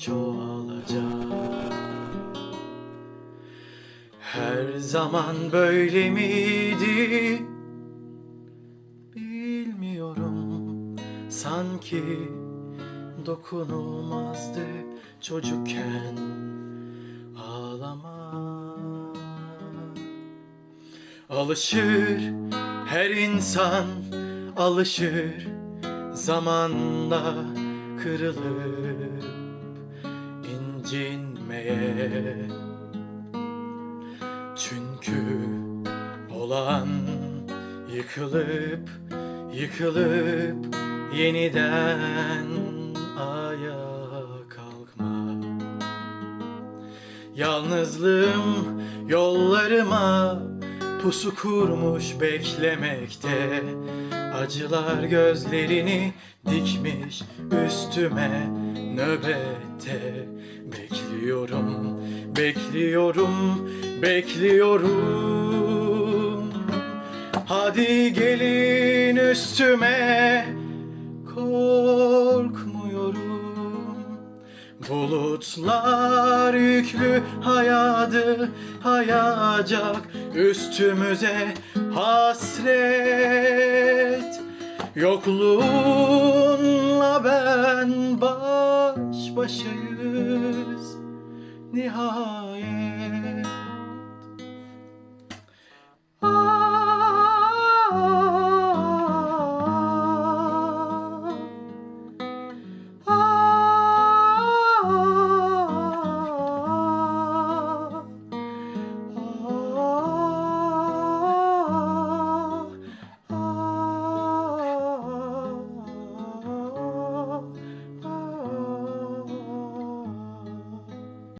çoğalacak. Her zaman böyle miydi? Bilmiyorum. Sanki dokunulmazdı çocukken ağlama Alışır her insan alışır zamanla kırılır incinmeye Çünkü olan yıkılıp yıkılıp yeniden ayağa kalkma. Yalnızlığım yollarıma pusu kurmuş beklemekte. Acılar gözlerini dikmiş üstüme nöbette Bekliyorum, bekliyorum, bekliyorum. Hadi gelin üstüme korkmuyorum. Bulutlar yüklü hayadı hayacak üstümüze hasret. Yokluğunla ben baş başayız. Nihayet